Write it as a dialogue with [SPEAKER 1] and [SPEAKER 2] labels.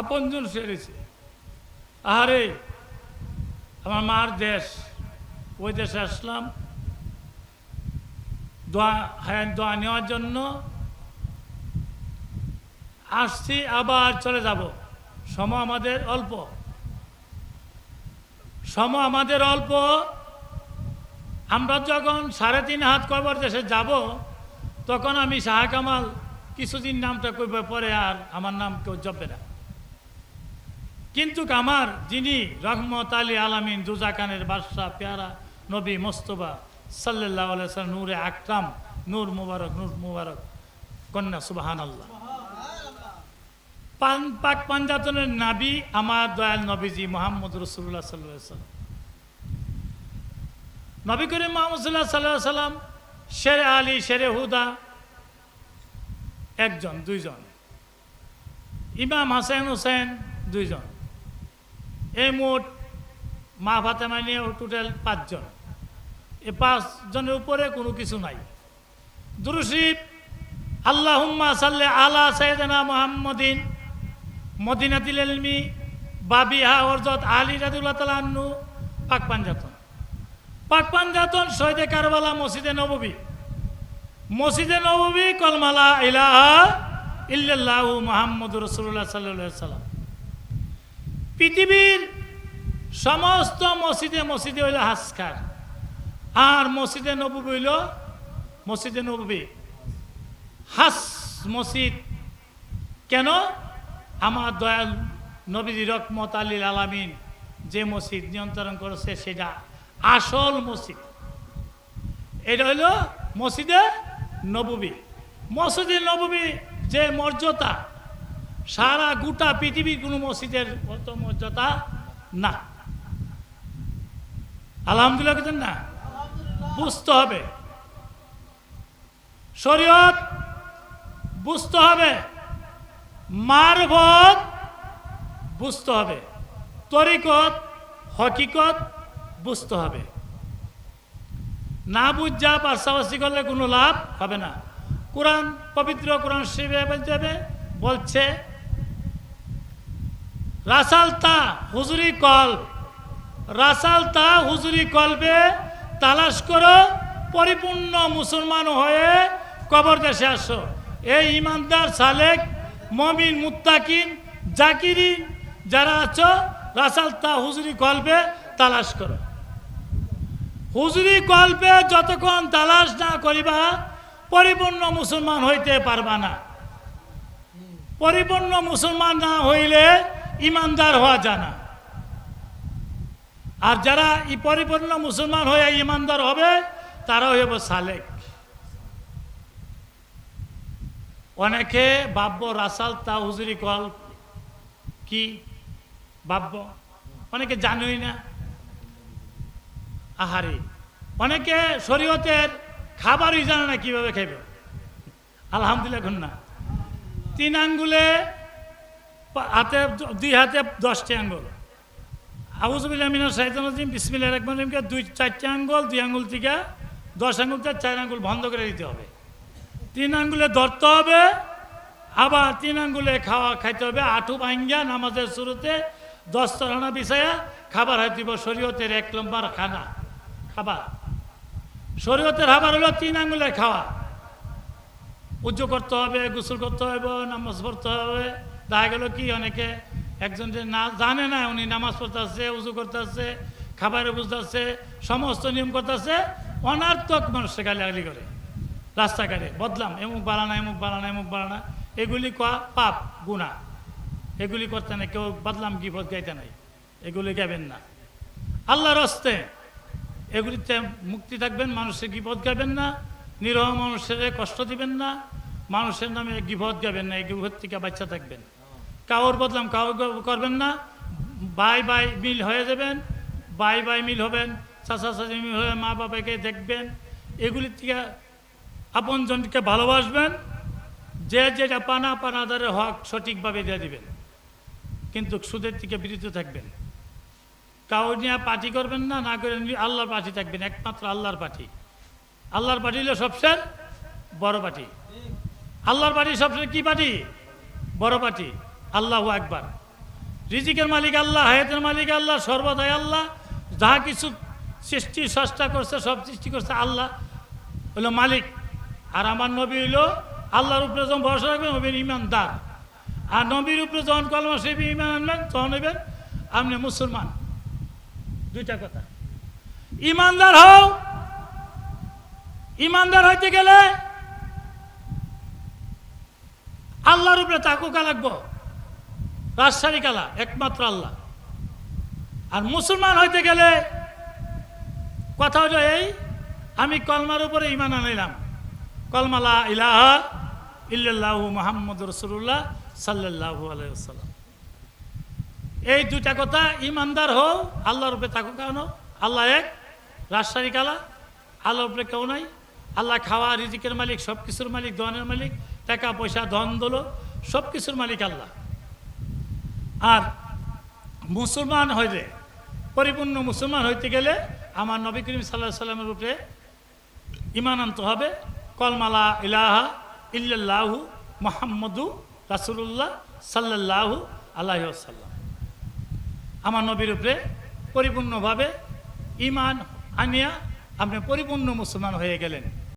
[SPEAKER 1] আপনজন সেরেছে। আহারে, আমার মার দেশ, ওই দেশে আসলাম। দোয়া দোয়া নেওয়ার জন্য আসছি, আবার চলে যাব। সময় আমাদের অল্প। সময় আমাদের অল্প। আমরা যখন সাড়ে তিন হাত কবর দেশে যাব, তখন আমি শাহ কামাল কিছুদিন নামটা কইবে পরে আর আমার নাম কেউ জপবে না। কিন্তু আমার যিনি রহমত আলী আলামিন দুজাকানের বাদশাহ, পেয়ারা নবী মোস্তবা সাল্লাহ আলাইসাল্লাম নূরে আকরাম, নূর মুবারক নূর মুবারক, কন্যা সুবাহান আল্লাহ পান পাক পাঞ্জাতনের নাবি আমার দয়াল নবীজি মোহাম্মদ রসুল্লাহ সাল্লাহ সাল্লাম নবী করিম মোহাম্মদ সাল্লাহ সাল্লাহ সাল্লাম শেরে আলী, শেরে হুদা, একজন, দুইজন। ইমাম হাসেন হোসেন, দুইজন। এই মোট মা ফাতেমা নিয়ে টোটাল পাঁচজন। এই পাঁচজনের উপরে কোনো কিছু নাই। দুরুশিব আল্লাহুম্মা সাল্লে আলা সৈয়দনা মোহাম্মদিন, মদিনাতিল এলমি বাবিহা অর্জত আলী রাদুল্লাহ তালা পাক পাঞ্জাতন। পাক পাঞ্জাতন শহীদে কারবালা মসজিদে নববী। মসজিদে নববী কলমালা ইলাহা ইল্লাল্লাহু মুহাম্মদুর রাসূলুল্লাহ সাল্লাল্লাহু সাল্লাম পৃথিবীর সমস্ত মসজিদে মসজিদে হইল হাসকার আর মসজিদে নবী হইল মসজিদে নবী হাস মসজিদ কেন? আমার দয়াল নবী রকমত আলীল আলামিন যে মসজিদ নিয়ন্ত্রণ করেছে সেটা আসল মসজিদ। এটা হইল মসজিদে নববী। মসজিদে নববী যে মর্যাদা সারা গোটা পৃথিবীর কোনো মসজিদের অত মর্যাদা না। আলহামদুলিল্লাহ কিন্তু না? বুঝতে হবে। শরীয়ত বুঝতে হবে। মারভত বুঝতে হবে। তরিকত, হকিকত বুঝতে হবে। না বুঝা পাশাপাশি করলে কোনো লাভ হবে না। কোরআন পবিত্র কোরআন শিবে যাবে বলছে রাসাল তা হুজুরি কল্প রাসাল তা হুজুরি কল্পে তালাশ করো, পরিপূর্ণ মুসলমান হয়ে কবর দেশে আসো। এই ইমানদার সালেক, মমিন মুত্তাকিন জাকিরিন যারা আছো, রাসাল তা হুজুরি কল্পে তালাশ করো। হুজুরি কল্পে যতক্ষণ তালাশ না করিবা, পরিপূর্ণ মুসলমান হইতে পারবা না। পরিপূর্ণ মুসলমান না হইলে ইমানদার হওয়া জানা। আর যারা পরিপূর্ণ মুসলমান হয়ে ইমানদার হবে তারা হইব সালেক। অনেকে ভাব্য রাসাল তা হুজুরি কল কি? বাব্য অনেকে জানোই না। আহারে, অনেকে শরীয়তের খাবারই জানে না কীভাবে খাইবে। আলহামদুলিল্লাহ না তিন আঙ্গুলে হাতে দুই হাতে দশটি আঙ্গুল। আবুজবিল্লা মিনার সাইদানিম বিসমিল্লা রহমানিমকে দুই চারটে আঙ্গুল, দুই আঙ্গুল থেকে দশ আঙ্গুল থেকে চার আঙ্গুল বন্ধ করে দিতে হবে। তিন আঙ্গুলে ধরতে হবে, আবার তিন আঙ্গুলে খাওয়া খাইতে হবে। আঠু ভাঙ্গা নামাজের শুরুতে দশ তরানা বিছায়া খাবার হাতে দিব শরীয়তের এক নম্বর খানা, খাবার। শরীয়তের খাবার হলো তিন আঙ্গুলের খাওয়া। উজ্জু করতে হবে, গোসল করতে হবে, নামাজ পড়তে হবে। দেখা গেল কি অনেকে, একজন যে না জানে না, উনি নামাজ পড়তে আসছে উজু করতে আসছে খাবারে বুঝতে আসছে সমস্ত নিয়ম করতে আসছে অনার্থক মানুষকে গালি করে। রাস্তাঘাটে, বদলাম, এমুক বাড়ানা এমুক বাড়ানা এমুক বাড়ানা এগুলি কোয়া পাপ গুণা এগুলি করতে না কেউ বদলাম কি গিফত গাইতে নাই। এগুলি গাইবেন না। আল্লাহর হস্তে এগুলিতে মুক্তি থাকবেন, মানুষের গিপদ গাবেন না, নিরহ মানুষের কষ্ট দিবেন না, মানুষের নামে গিপদ গাবেন না এই গিপদ থেকে বাচ্চা থাকবেন। কাউর বদলাম, কাউ করবেন না। বাই বাই মিল হয়ে যাবেন, বাই বাই মিল হবেন, চাচা চাচি মিল হয়ে মা বাবাকে দেখবেন। এগুলির থেকে আপনজনকে ভালোবাসবেন, যে যেটা পানা পানাদারের হক সঠিকভাবে দিয়ে দিবেন। কিন্তু সুদের থেকে বিরত থাকবেন। কাউ নিয়ে পার্টি করবেন না না করে আল্লাহর পার্টি থাকবেন, একমাত্র আল্লাহর পার্টি। আল্লাহর পার্টি হলো সবচেয়ে বড় পার্টি। আল্লাহর পার্টি সবচেয়ে কি পার্টি? বড় পার্টি। আল্লাহ একবার রিজিকের মালিক আল্লাহ, হায়াতের মালিক আল্লাহ, সর্বদাই আল্লাহ। যাহা কিছু সৃষ্টি, সষ্টা করছে, সব সৃষ্টি করছে আল্লাহ হলো মালিক। আর আমার নবী হইল আল্লাহর উপরে যখন ভরসা রাখবেন, হবেন ইমানদার। আর নবীর উপরে যখন কলমা শরীফ ইমান আনবেন, তখন হইবেন আপনি মুসলমান। দুইটা কথা। ইমানদার হও। ইমানদার হইতে গেলে আল্লাহর উপরে তাকুকা লাগবো। রাজশাহী কালা, একমাত্র আল্লাহ। আর মুসলমান হইতে গেলে কথা হলো এই, আমি কলমার উপরে ইমান আনাইলাম। কলমালা ইলাহা ইল্লাল্লাহু মোহাম্মদ রসুল্লাহ সাল্লাল্লাহু আলাইসাল্লাম এই দুইটা কথা ইমানদার হও, আল্লাহর উপরে তাকু কেন আল্লাহ এক, রাজশাহী কালা, আল্লাহর উপরে কেউ নাই। আল্লাহ খাওয়া, রিজিকের মালিক সব কিছুর মালিক, ধনের মালিক, টাকা, পয়সা, ধন দলো সব কিছুর মালিক আল্লাহ। আর মুসলমান হইলে, পরিপূর্ণ মুসলমান হইতে গেলে আমার নবী করিম সাল্লাহ সাল্লামের উপরে ইমান আনতে হবে। কলমালা ইলাহা ইল্লাল্লাহু মোহাম্মদু রাসুল্লাহ সাল্লাল্লাহু আল্লাহ সাল্লাম আমার নবীর উপরে পরিপূর্ণভাবে ইমান আনিয়া আপনি পরিপূর্ণ মুসলমান হয়ে গেলেন।